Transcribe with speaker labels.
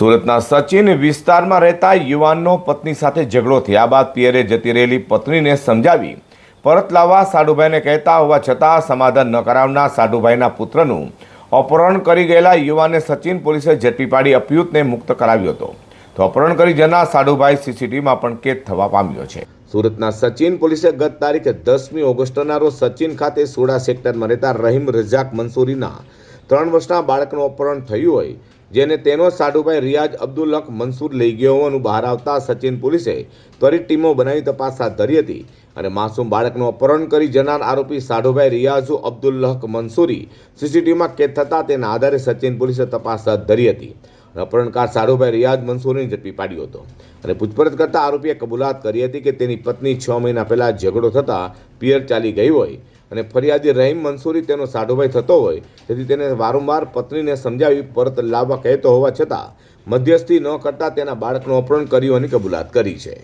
Speaker 1: સુરતના સચિન વિસ્તારમાં રહેતા યુવાનનો પત્ની સાથે ઝઘડો થયા બાદ પિયરે જતી રહેલી પત્નીને સમજાવી, પરત લાવવા સાડુભાઈને કહેતા હોવા છતાં સમાધાન ન કરાવનાર સાડુભાઈના પુત્રનું અપહરણ કરી ગયેલા યુવાને સચિન પોલીસે ઝડપી પાડી અપયુતને મુક્ત કરાવ્યો હતો. તો અપહરણ કરી જનાર સાડુભાઈ સીસીટીવીમાં પણ કેદ થવા પામ્યો છે. સુરતના સચિન પોલીસે ગત તારીખે દસમી ઓગસ્ટના રોજ સચિન ખાતે સોડા સેક્ટરમાં રહેતા રહીમ રજાક મંસૂરીના ત્રણ વર્ષના બાળકનું અપહરણ થયું હોય, જેને તેનો સાઢુભાઈ રિયાઝ અબ્દુલ હક મનસુર લઈ ગયો હોવાનું બહાર આવતા સચિન પોલીસે ત્વરિત ટીમો બનાવી તપાસ હાથ ધરી હતી અને માસૂમ બાળકનું અપહરણ કરી જનાર આરોપી સાઢુભાઈ રિયાઝુ અબ્દુલ હક મંસૂરી સીસીટીવીમાં કેદ થતાં તેના આધારે સચિન પોલીસે તપાસ હાથ ધરી હતી. અપહરણકાર સાઢુભાઈ રિયાઝ મંસૂરીને ઝડપી પાડ્યો હતો. અને પૂછપરછ કરતા આરોપીએ કબૂલાત કરી હતી કે તેની પત્ની છ મહિના પહેલા ઝઘડો થતાં પિયર ચાલી ગઈ હોય અને ફરિયાદી રહીમ મંસૂરી તેનો સાઢોભાઈ થતો હોય, તેથી તેને વારંવાર પત્નીને સમજાવી પરત લાવવા કહેતો હોવા છતાં મધ્યસ્થી ન કરતાં તેના બાળકનું અપહરણ કર્યું એની કબૂલાત કરી છે.